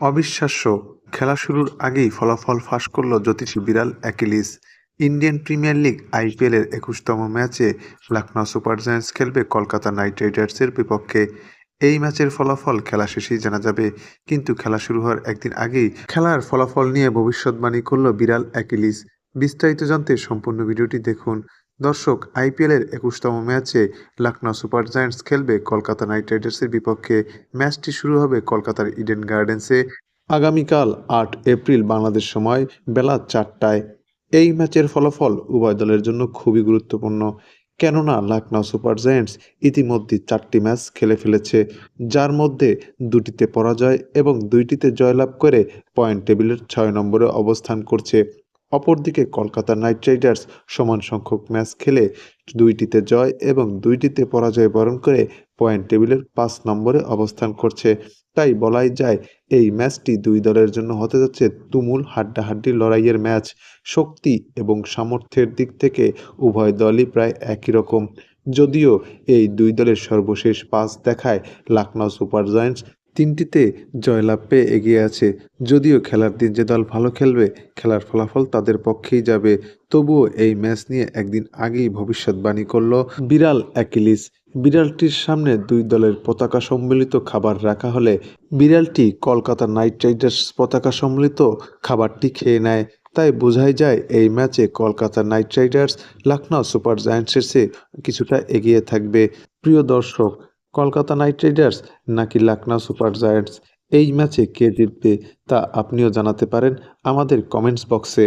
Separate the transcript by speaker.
Speaker 1: অবিশ্বাস্য খেলা শুরুর আগেই ফলাফল ফাঁস করল জ্যোতিষী বিড়াল অ্যাকিলিস। ইন্ডিয়ান প্রিমিয়ার লিগ আইপিএলের একুশতম ম্যাচে লখনৌ সুপার জায়ান্টস খেলবে কলকাতা নাইট রাইডার্সের বিপক্ষে। এই ম্যাচের ফলাফল খেলা শেষেই জানা যাবে, কিন্তু খেলা শুরু হওয়ার একদিন আগেই খেলার ফলাফল নিয়ে ভবিষ্যৎবাণী করল বিড়াল অ্যাকিলিস। বিস্তারিত জানতে সম্পূর্ণ ভিডিওটি দেখুন। দর্শক, আইপিএলের একুশতম ম্যাচে লখনৌ সুপার জায়ান্টস খেলবে কলকাতা নাইট রাইডার্সের বিপক্ষে। ম্যাচটি শুরু হবে কলকাতার ইডেন গার্ডেন্সে। আগামীকাল আট এপ্রিল বাংলাদেশ সময় বেলা চারটায়। এই ম্যাচের ফলাফল উভয় দলের জন্য খুবই গুরুত্বপূর্ণ। কেননা লখনৌ সুপার জায়ান্টস ইতিমধ্যে চারটি ম্যাচ খেলে ফেলেছে, যার মধ্যে দুটিতে পরাজয় এবং দুইটিতে জয়লাভ করে পয়েন্ট টেবিলের ছয় নম্বরে অবস্থান করছে। অপরদিকে কলকাতা নাইট রাইডার্স সমান সংখ্যক ম্যাচ খেলে দুইটিতে জয় এবং দুইটিতে পরাজয় বরণ করে পয়েন্ট টেবিলের পাঁচ নম্বরে অবস্থান করছে। তাই বলাই যায়, এই ম্যাচটি দুই দলের জন্য হতে যাচ্ছে তুমুল হাড্ডাহাড্ডি লড়াইয়ের ম্যাচ। শক্তি এবং সামর্থ্যের দিক থেকে উভয় দলই প্রায় একই রকম। যদিও এই দুই দলের সর্বশেষ পাঁচ দেখায় লখনৌ সুপার জায়ান্টস তিনটিতে জয়লাভ পেয়ে এগিয়ে আছে। যদিও খেলার দিন যে দল ভালো খেলবে, খেলার ফলাফল তাদের পক্ষেই যাবে। তবুও এই ম্যাচ নিয়ে একদিন আগেই ভবিষ্যৎবাণী করল বিড়াল অ্যাকিলিস। বিড়ালটির সামনে দুই দলের পতাকা সম্মিলিত খাবার রাখা হলে বিড়ালটি কলকাতা নাইট রাইডার্স পতাকা সম্মিলিত খাবারটি খেয়ে নেয়। তাই বোঝাই যায় এই ম্যাচে Kolkata Knight Riders Lucknow Super জায়ান্টসের চেয়ে কিছুটা এগিয়ে থাকবে। প্রিয় দর্শক কলকাতা নাইট রাইডার্স নাকি লাকনা সুপার জায়ান্টস? এই ম্যাচে কে জিতবে তা আপনিও জানাতে পারেন আমাদের কমেন্টস বক্সে।